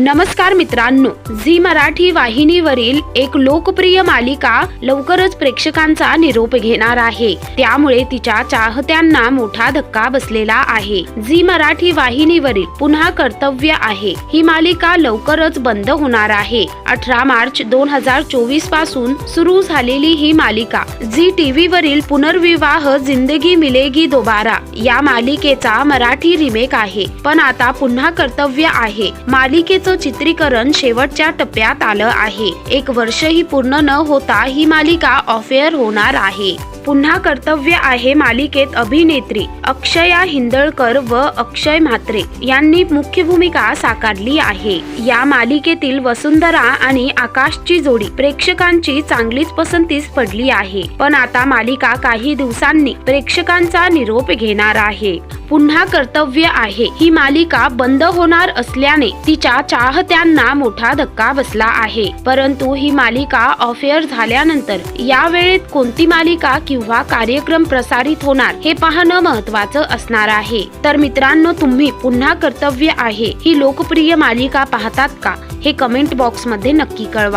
नमस्कार मित्रांनो झी मराठी वाहिनीवरील एक लोकप्रिय मालिका लवकरच प्रेक्षकांचा निरोप घेणार आहे. त्यामुळे तिच्या चाहत्यांना मोठा धक्का बसलेला आहे. झी मराठी वाहिनीवरील पुन्हा कर्तव्य आहे. ही मालिका लवकरच बंद होणार आहे. अठरा मार्च दोन हजार चोवीसपासून सुरू झालेली ही मालिका झी टीव्ही वरील पुनर्विवाह जिंदगी मिलेगी दोबारा या मालिकेचा मराठी रिमेक आहे. पण आता पुन्हा कर्तव्य आहे. मालिकेचं चित्रीकरण शेवटच्या टप्प्यात आलं आहे. एक वर्षही पूर्ण न होता ही मालिका ऑफेअर होणार आहे. पुन्हा कर्तव्य आहे मालिकेत अभिनेत्री अक्षया हिंदळकर व अक्षय म्हात्रे यांनी मुख्य भूमिका साकारली आहे. या मालिकेतील वसुंधरा आणि आकाशची जोडी प्रेक्षकांची चांगलीच पसंतीस पडली आहे. पण आता मालिका काही दिवसांनी प्रेक्षकांचा निरोप घेणार आहे. पुन्हा कर्तव्य आहे. ही मालिका बंद होणार असल्याने तिच्या चाहत्यांना मोठा धक्का बसला आहे. परंतु ही मालिका ऑफेअर झाल्यानंतर या वेळेत कोणती मालिका किंवा किंवा कार्यक्रम प्रसारित होणार हे पाहणं महत्वाचं असणार आहे. तर मित्रांनो तुम्ही पुन्हा कर्तव्य आहे ही लोकप्रिय मालिका पाहतात का? हे कमेंट बॉक्समध्ये नक्की कळवा.